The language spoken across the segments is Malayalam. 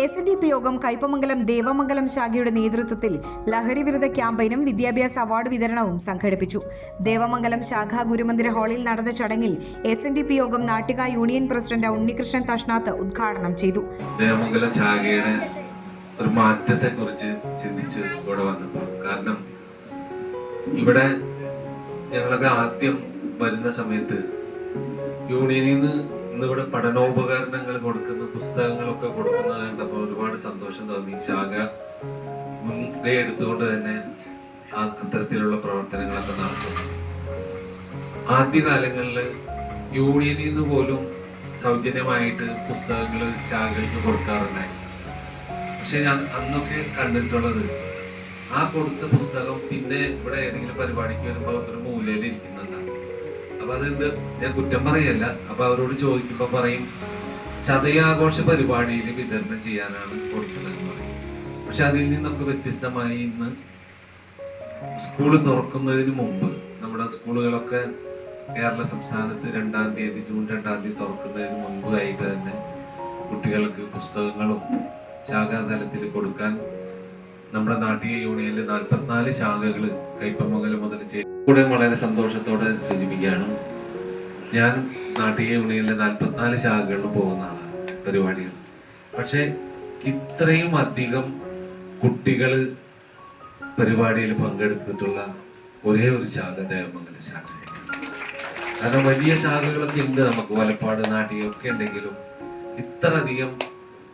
എസ് എൻ ഡി പി യോഗം കൈപ്പമംഗലം ദേവമംഗലം ശാഖയുടെ നേതൃത്വത്തിൽ ലഹരി വിരുദ്ധ ക്യാമ്പയിനും വിദ്യാഭ്യാസ അവാർഡ് വിതരണവും സംഘടിപ്പിച്ചു. ദേവമംഗലം ശാഖ ഗുരുമന്ദിര ഹാളിൽ നടന്ന ചടങ്ങിൽ എസ് ഡി പി യോഗം നാട്ടിക യൂണിയൻ പ്രസിഡന്റ് ഉണ്ണികൃഷ്ണൻ തഷ്ണാത്ത് ഉദ്ഘാടനം ചെയ്തു. ദേവമംഗലം ശാഖയുടെ ഒരു മാറ്റത്തെ കുറിച്ച് ചിന്തിച്ച് ഇവിടെ വന്നപ്പോൾ കാരണം ഇവിടെ ഞങ്ങളൊക്കെ ആദ്യം വരുന്ന സമയത്ത് യൂണിയനിൽ നിന്ന് ഇന്ന് ഇവിടെ പഠനോപകരണങ്ങൾ കൊടുക്കുന്ന പുസ്തകങ്ങളൊക്കെ കൊടുക്കുന്നത് കണ്ടപ്പോൾ ഒരുപാട് സന്തോഷം തോന്നി. ശാഖ മുൻകൈ എടുത്തുകൊണ്ട് തന്നെ അത്തരത്തിലുള്ള പ്രവർത്തനങ്ങളൊക്കെ നടത്തുന്നു. ആദ്യകാലങ്ങളിൽ യൂണിയനിൽ നിന്ന് പോലും സൗജന്യമായിട്ട് പുസ്തകങ്ങൾ ശാഖകൾക്ക് കൊടുക്കാറുണ്ടായി പക്ഷെ ഞാൻ അന്നൊക്കെ കണ്ടിട്ടുള്ളത് ആ കൊടുത്ത പുസ്തകം പിന്നെ ഇവിടെ ഏതെങ്കിലും പരിപാടിക്ക് വരുമ്പോൾ ഒരു മൂലയിൽ ഇരിക്കുന്നുണ്ടാവും അപ്പൊ അതെന്ത്? ഞാൻ കുറ്റം പറയല്ല. അപ്പൊ അവരോട് ചോദിക്കുമ്പോ പറയും ചതയാഘോഷ പരിപാടിയിൽ വിതരണം ചെയ്യാനാണ് കൊടുക്കുന്നത് പറയും. പക്ഷെ അതിൽ നിന്ന് നമുക്ക് വ്യത്യസ്തമായി ഇന്ന് സ്കൂൾ തുറക്കുന്നതിന് മുമ്പ് നമ്മുടെ സ്കൂളുകളൊക്കെ കേരള സംസ്ഥാനത്ത് രണ്ടാം തീയതി ജൂൺ രണ്ടാം തീയതി തുറക്കുന്നതിന് മുൻപായിട്ട് തന്നെ കുട്ടികൾക്ക് പുസ്തകങ്ങളും ശാഖാതലത്തിൽ കൊടുക്കാൻ നമ്മുടെ നാട്ടിക യൂണിയനിൽ നാൽപ്പത്തിനാല് ശാഖകൾ കൈപ്പമംഗലം മുതൽ കൂടെ വളരെ സന്തോഷത്തോടെ സൂചിപ്പിക്കുകയാണ്. ഞാൻ നാട്ടിക യൂണിയനിലെ നാൽപ്പത്തിനാല് ശാഖകളിലും പോകുന്ന പരിപാടികൾ പക്ഷെ ഇത്രയും അധികം കുട്ടികൾ പരിപാടിയിൽ പങ്കെടുത്തിട്ടുള്ള ഒരേ ഒരു ശാഖ ദേവമംഗല ശാഖ കാരണം വലിയ ശാഖകളൊക്കെ ഉണ്ട് നമുക്ക്. വലപ്പാട് നാട്ടികയൊക്കെ ഉണ്ടെങ്കിലും ഇത്ര അധികം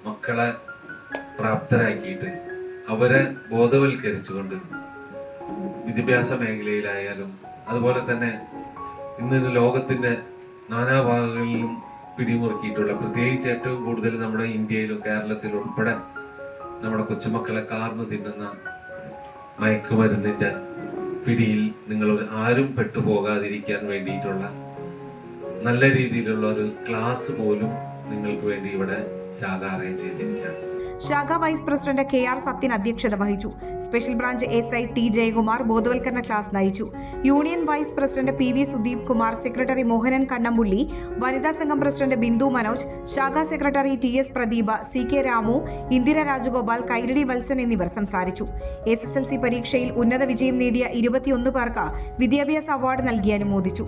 മക്കളെ പ്രാപ്തരാക്കിയിട്ട് അവരെ ബോധവൽക്കരിച്ചുകൊണ്ട് വിദ്യാഭ്യാസ മേഖലയിലായാലും അതുപോലെ തന്നെ ഇന്ന് ലോകത്തിന്റെ നാനാഭാഗങ്ങളിലും പിടിമുറുക്കിയിട്ടുള്ള പ്രത്യേകിച്ച് ഏറ്റവും കൂടുതൽ നമ്മുടെ ഇന്ത്യയിലും കേരളത്തിലും ഉൾപ്പെടെ നമ്മുടെ കൊച്ചുമക്കളെ കാർന്നു തിന്നുന്ന മയക്കുമരുന്നിന്റെ പിടിയിൽ നിങ്ങൾ ആരും പെട്ടുപോകാതിരിക്കാൻ വേണ്ടിയിട്ടുള്ള നല്ല രീതിയിലുള്ള ഒരു ക്ലാസ് പോലും നിങ്ങൾക്ക് വേണ്ടി ഇവിടെ ശാഖ അറേഞ്ച് ചെയ്തിരിക്കുകയാണ്. ശാഖ vice president K R Sathyan അധ്യക്ഷത വഹിച്ചു. Special branch S I T Jayakumar ബോധവൽക്കരണ ക്ലാസ് നയിച്ചു. Union vice president P V Sudeep Kumar secretary Mohanan Kannampulli വനിതാ സംഘം പ്രസിഡന്റ് ബിന്ദു മനോജ് ശാഖാ secretary T S Pradeepa C K Ramu Indira Rajagopal Kairadi Valsan എന്നിവർ സംസാരിച്ചു. എസ് എസ് എൽ സി പരീക്ഷയിൽ ഉന്നത വിജയം നേടിയ ഇരുപത്തിയൊന്ന് പേർക്ക് വിദ്യാഭ്യാസ അവാർഡ് നൽകി അനുമോദിച്ചു.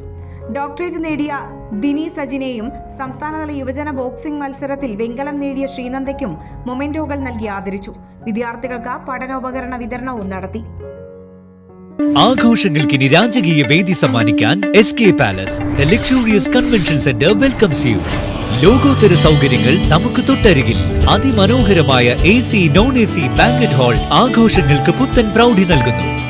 ഡോക്ടറേറ്റ് നേടിയ ദിനി സജിനെയും സംസ്ഥാനതല യുവജന ബോക്സിംഗ് മത്സരത്തിൽ വെങ്കലം നേടിയ ശ്രീനന്ദയ്ക്കും മൊമെന്റോകൾ നൽകി ആദരിച്ചു. വിദ്യാർത്ഥികൾക്ക് പഠനോപകരണ വിതരണവും നടത്തി. ആഘോഷങ്ങൾക്കിനി രാജകീയ വേദി സമ്മാനിക്കാൻ S K palace the luxurious convention centre welcomes you ലോകോത്തര സൗകര്യങ്ങൾ നമുക്ക് തൊട്ടരികിൽ. അതിമനോഹരമായ A C non A C banquet hall ആഘോഷങ്ങൾക്ക് പുത്തൻ പ്രൗഢി നൽകുന്നു.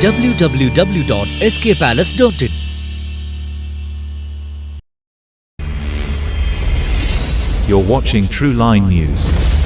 www.skpalace.in You're watching True Line News.